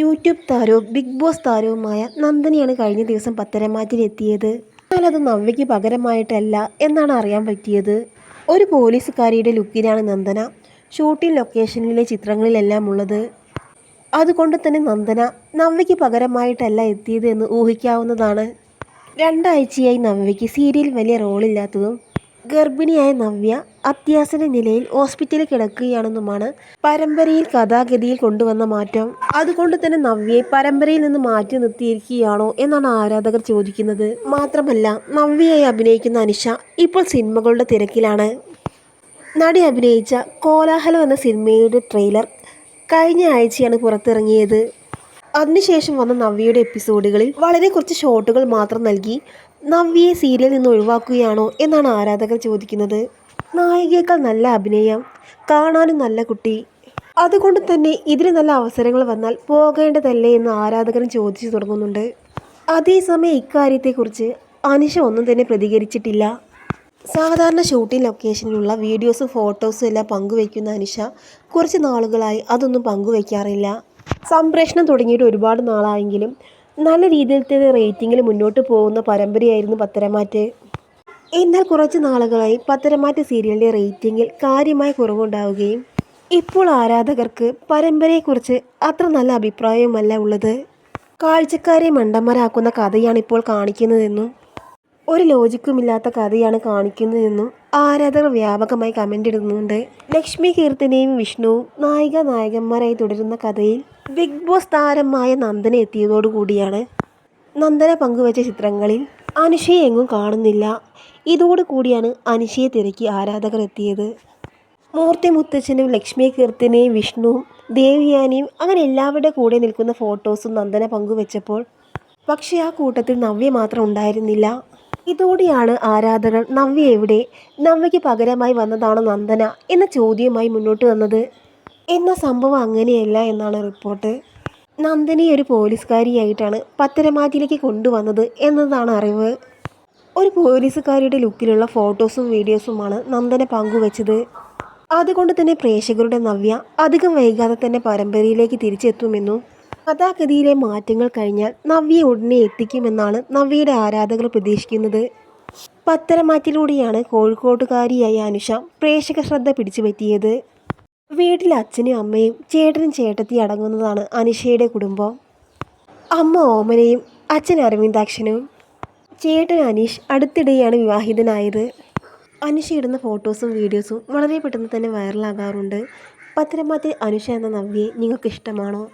YouTube താരവും big boss താരവുമായ നന്ദനിയാണ് കഴിഞ്ഞ ദിവസം പത്തരമാറ്റിലെത്തിയത്. എന്നാൽ അത് നവ്യയ്ക്ക് പകരമായിട്ടല്ല എന്നാണ് അറിയാൻ പറ്റിയത്. ഒരു പോലീസുകാരിയുടെ ലുക്കിലാണ് നന്ദന. ഷൂട്ടിംഗ് ലൊക്കേഷനിലെ ചിത്രങ്ങളിലെല്ലാം ഉള്ളത്. അതുകൊണ്ട് തന്നെ നന്ദന നവ്യയ്ക്ക് പകരമായിട്ടല്ല എത്തിയത് എന്ന് ഊഹിക്കാവുന്നതാണ്. രണ്ടാഴ്ചയായി നവ്യയ്ക്ക് സീരിയൽ വലിയ റോളില്ലാത്തതും ഗർഭിണിയായ നവ്യ അത്യാസന നിലയിൽ ഹോസ്പിറ്റലിൽ കിടക്കുകയാണെന്നുമാണ് പരമ്പരയിൽ കഥാഗതിയിൽ കൊണ്ടുവന്ന മാറ്റം. അതുകൊണ്ട് തന്നെ നവ്യയെ പരമ്പരയിൽ നിന്ന് മാറ്റി നിർത്തിയിരിക്കുകയാണോ എന്നാണ് ആരാധകർ ചോദിക്കുന്നത്. മാത്രമല്ല നവ്യയായി അഭിനയിക്കുന്ന അനിഷ ഇപ്പോൾ സിനിമകളുടെ തിരക്കിലാണ്. നടി അഭിനയിച്ച കോലാഹലം എന്ന സിനിമയുടെ ട്രെയിലർ കഴിഞ്ഞ ആഴ്ചയാണ് പുറത്തിറങ്ങിയത്. അതിനുശേഷം വന്ന നവ്യയുടെ എപ്പിസോഡുകളിൽ വളരെ കുറച്ച് ഷോട്ടുകൾ മാത്രം നൽകി നവ്യയെ സീരിയലിൽ നിന്ന് ഒഴിവാക്കുകയാണോ എന്നാണ് ആരാധകർ ചോദിക്കുന്നത്. നായികയേക്കാൾ നല്ല അഭിനയം കാണാനും നല്ല കുട്ടി. അതുകൊണ്ട് തന്നെ ഇതിന് നല്ല അവസരങ്ങൾ വന്നാൽ പോകേണ്ടതല്ലേ എന്ന് ആരാധകരും ചോദിച്ചു തുടങ്ങുന്നുണ്ട്. അതേസമയം ഇക്കാര്യത്തെക്കുറിച്ച് അനിഷ ഒന്നും തന്നെ പ്രതികരിച്ചിട്ടില്ല. സാധാരണ ഷൂട്ടിംഗ് ലൊക്കേഷനിലുള്ള വീഡിയോസും ഫോട്ടോസും എല്ലാം പങ്കുവയ്ക്കുന്ന അനിഷ കുറച്ച് നാളുകളായി അതൊന്നും പങ്കുവയ്ക്കാറില്ല. സംപ്രേഷണം തുടങ്ങിയിട്ട് ഒരുപാട് നാളായെങ്കിലും നല്ല രീതിയിൽ തന്നെ റേറ്റിംഗിൽ മുന്നോട്ട് പോകുന്ന പരമ്പരയായിരുന്നു പത്തരമാറ്റ്. എന്നാൽ കുറച്ച് നാളുകളായി പത്തരമാറ്റ് സീരിയലിന്റെ റേറ്റിങ്ങിൽ കാര്യമായ കുറവുണ്ടാവുകയും ഇപ്പോൾ ആരാധകർക്ക് പരമ്പരയെക്കുറിച്ച് അത്ര നല്ല അഭിപ്രായവുമല്ല ഉള്ളത്. കാഴ്ചക്കാരെ മണ്ടന്മാരാക്കുന്ന കഥയാണ് ഇപ്പോൾ കാണിക്കുന്നതെന്നും ഒരു ലോജിക്കുമില്ലാത്ത കഥയാണ് കാണിക്കുന്നതെന്നും ആരാധകർ വ്യാപകമായി കമന്റ് ഇടുന്നുണ്ട്. ലക്ഷ്മി കീർത്തിനെയും വിഷ്ണുവും നായിക നായകന്മാരായി തുടരുന്ന കഥയിൽ ബിഗ് ബോസ് താരമായ നന്ദന എത്തിയതോടുകൂടിയാണ് നന്ദന പങ്കുവച്ച ചിത്രങ്ങളിൽ അനുഷയെ എങ്ങും കാണുന്നില്ല. ഇതോടുകൂടിയാണ് അനുഷയെ തിരക്കി ആരാധകർ എത്തിയത്. മൂർത്തി മുത്തച്ഛനും ലക്ഷ്മി കീർത്തിനെയും വിഷ്ണുവും ദേവിയാനിയും അങ്ങനെ എല്ലാവരുടെ കൂടെ നിൽക്കുന്ന ഫോട്ടോസും നന്ദന പങ്കുവച്ചപ്പോൾ പക്ഷേ ആ കൂട്ടത്തിൽ നവ്യ മാത്രം ഉണ്ടായിരുന്നില്ല. ഇതോടെയാണ് ആരാധകർ നവ്യ എവിടെ? നവ്യയ്ക്ക് പകരമായി വന്നതാണ് നന്ദന എന്ന ചോദ്യവുമായി മുന്നോട്ട് വന്നത്. എന്ന സംഭവം അങ്ങനെയല്ല എന്നാണ് റിപ്പോർട്ട്. നന്ദനയെ ഒരു പോലീസുകാരിയായിട്ടാണ് പത്തരമാറ്റിലേക്ക് കൊണ്ടുവന്നത് എന്നതാണ് അറിവ്. ഒരു പോലീസുകാരിയുടെ ലുക്കിലുള്ള ഫോട്ടോസും വീഡിയോസുമാണ് നന്ദന പങ്കുവച്ചത്. അതുകൊണ്ട് തന്നെ പ്രേക്ഷകരുടെ നവ്യ അധികം വൈകാതെ തന്നെ പരമ്പരയിലേക്ക് തിരിച്ചെത്തുമെന്നും കഥാഗതിയിലെ മാറ്റങ്ങൾ കഴിഞ്ഞാൽ നവ്യ ഉടനെ എത്തിക്കുമെന്നാണ് നവ്യയുടെ ആരാധകർ പ്രതീക്ഷിക്കുന്നത്. പത്തരമാറ്റിലൂടെയാണ് കോഴിക്കോട്ടുകാരിയായ അനുഷ പ്രേക്ഷക ശ്രദ്ധ പിടിച്ചുപറ്റിയത്. വീട്ടിൽ അച്ഛനും അമ്മയും ചേട്ടനും ചേട്ടത്തി അടങ്ങുന്നതാണ് അനുഷയുടെ കുടുംബം. അമ്മ ഓമനയും അച്ഛൻ അരവിന്ദാക്ഷനും. ചേട്ടൻ അനീഷ് അടുത്തിടെയാണ് വിവാഹിതനായത്. അനുഷ ഇടുന്ന ഫോട്ടോസും വീഡിയോസും വളരെ പെട്ടെന്ന് തന്നെ വൈറലാകാറുണ്ട്. പത്തരമാറ്റിൽ അനുഷ എന്ന നവ്യയെ നിങ്ങൾക്ക് ഇഷ്ടമാണോ?